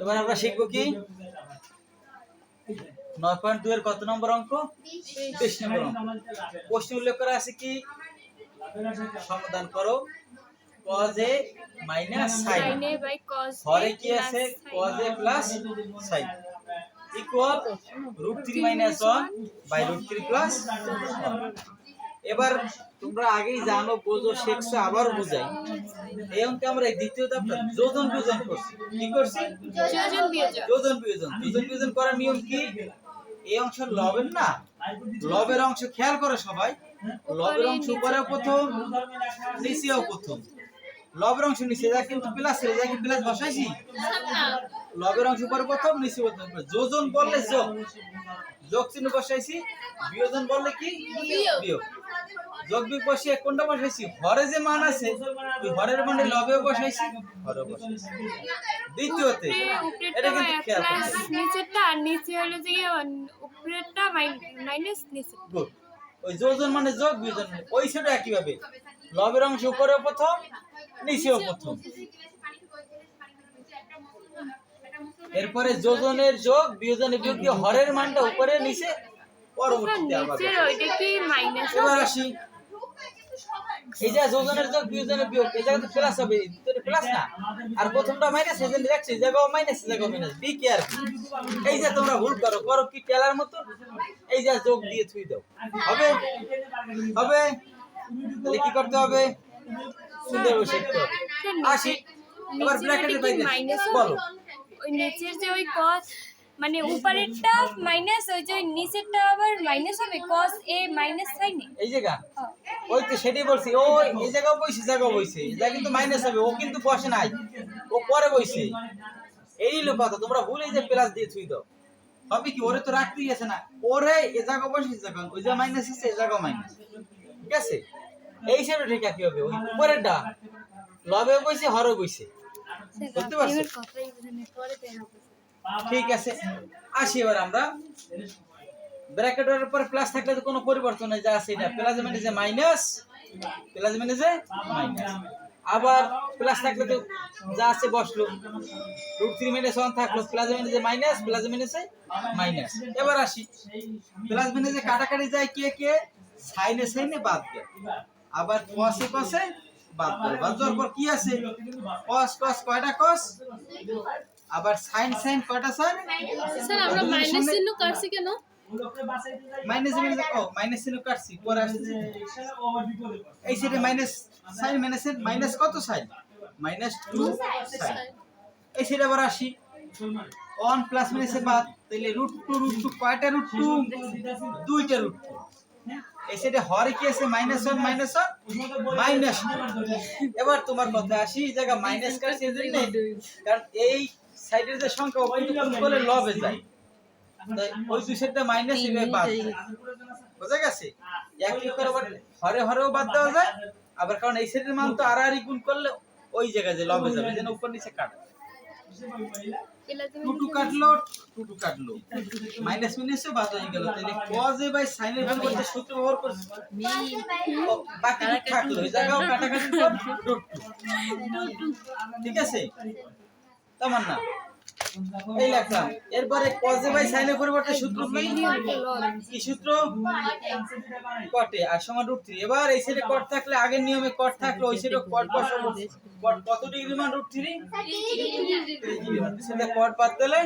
এবার আমরা শিখব কি? নয় পয়েন্ট দুই এর কত নম্বর অঙ্ক? তেইশ নম্বর প্রশ্ন উল্লেখ করা আছে কি? সমাধান করো। cos a minus sin a by cos হরে কি আছে? cos a plus sin root three minus one by root three plus এবার তোমরা আগেই জানো বোঝো শেখছো আবার বুঝাই। এই অঙ্কে আমরা এই দ্বিতীয় ধাপটা যোজন বিয়োজন করছি। কি করছি? যোজন বিয়োজন। যোজন বিয়োজন। করার নিয়ম কি? এই অংশ লবের না? লবের অংশ খেয়াল করে সবাই। লবের অংশ উপরে প্রথম নিচেও প্রথম। লবের অংশ নিচে যা কিন্তু প্লাস ছিল যা কি প্লাস বসাইছি? লবের অংশ উপরে প্রথম নিচে যোজন বললে যোগ। যোগ চিহ্ন বসাইছি। বিয়োজন বললে কি? বিয়োগ। যোগ বিয়োগ বসিয়ে কোনটা বসাইছি? হরে যে মান আছে ওই হরের মানে লবেও বসাইছি হরে বসাইছি। দ্বিতীয়তে এটা কিন্তু খেয়াল। নিচেরটা আর নিচে হলো যে উপরেরটা মাইনাস নিচে গুড। ওই যোজন মানে যোগ বিয়োজন মানে ওই সেটা একই ভাবে লবের অংশ উপরে প্রথম নিচেও প্রথম। এরপরে যোজনের যোগ বিয়োজনের বিয়োগ দিয়ে হরের মানটা উপরে নিচে পরবর্তীতে আবার এবার আসি। এই যে যোজনের যোগ বিয়োজনের বিয়োগ এই জায়গাতে প্লাস হবে প্লাস না। আর প্রথমটা মাইনাস এই জন্য জায়গাও মাইনাস জায়গাও মাইনাস বি কেয়ার এই যে তোমরা ভুল করো করো কি টেলার মতো? এই যে যোগ দিয়ে থুই দাও। হবে? হবে? তাহলে কি করতে হবে? সুন্দর বসে লিখতে আসি। এবার ব্র্যাকেটে বাইরে। বলো। ওই নিচের যে ওই cos মানে উপরেরটা মাইনাস ওই যে নিচেরটা আবার মাইনাস হবে cos a মাইনাস a এই জায়গা? ওই তো সেটাই বলছি ও এই জায়গাও বইছে জায়গাও বইছে জায়গা কিন্তু মাইনাস হবে ও কিন্তু বসে নাই ও পরে বইছে। এই হলো কথা তোমরা ভুলে যে প্লাস দিয়ে থুই দাও। হবে কি ওরে তো রাখতেই আছে না ওরে এ জায়গা বসে যখন ওই যে মাইনাস আছে এই জায়গা মাইনাস ঠিক আছে? এই হিসাবে ঠিক কি হবে? ওই উপরেরটা লবে বইছে হরে বইছে। বুঝতে পারছ? ঠিক আছে আসি এবার আমরা। ব্র্যাকেটের উপর প্লাস থাকলে তো কোনো পরিবর্তন নেই যা আছে এটা। প্লাস মানে যে মাইনাস প্লাস মানে যে মাইনাস আবার প্লাস থাকলে তো যা আছে বসল। রুট থ্রি মাইনাস ওয়ান থাকল প্লাস যে মাইনাস প্লাস যে মাইনাস এবার আসি। প্লাস মানে কাটাকাটি যায় কে কে? সাইনে সাইনে বাদ দেয়। আবার কসে কসে বাদ বাদ যোগ পর কি আছে? কস cos কয়টা কস? আবার সাইন সাইন কয়টা সাইন? স্যার আমরা মাইনাস চিহ্ন কাটছি কেন? মাইনাস চিহ্ন ও মাইনাস চিহ্ন কাটছি পর আসছে এই সাইডে মাইনাস সাইন মাইনাস মাইনাস কত সাইন? মাইনাস টু sin এই সাইডে আবার আসি। 1 প্লাস মাইনাসে বাদ তাহলে √2 √2 কয়টা √2 দুইটা √2 এসিডে হরে কি আছে? Minus one minus one minus এবার তোমার কথা আসি জায়গা মাইনাস কার কারণ এই সাইডের যে সংখ্যা বলে যায়। ওই দুই সাইডটা মাইনাস বাদ বোঝা গেছে? করে হরে হরেও বাদ দেওয়া যায়, আবার কারণ এই সাইডের মান তো আর গুণ করলে ওই জায়গায় যে লবে যাবে, যেন উপর নিচে কাটা। টু টু কাটলো টু টু কাটলো। মাইনাস মাইনাসও বাদ হয়ে গেল। তাহলে কজ এ বাই সাইনের ভ্যালু করতে সূত্র ব্যবহার করছি। বাকি ঠিক থাকল এই জায়গাও কাটাকাটি কর রুট টু ঠিক আছে? তামান্না। না এই লেখলাম এরপরে কজ বাই সাইনের পরিবর্তে সূত্র কি কি সূত্র? কটে আর সমান রুট থ্রি এবার এই সাইডে কট থাকলে আগের নিয়মে কট থাকলে ওই সাইডে কট বসাবো কট কত ডিগ্রি মান রুট থ্রি সেটা কট বাদ দিলে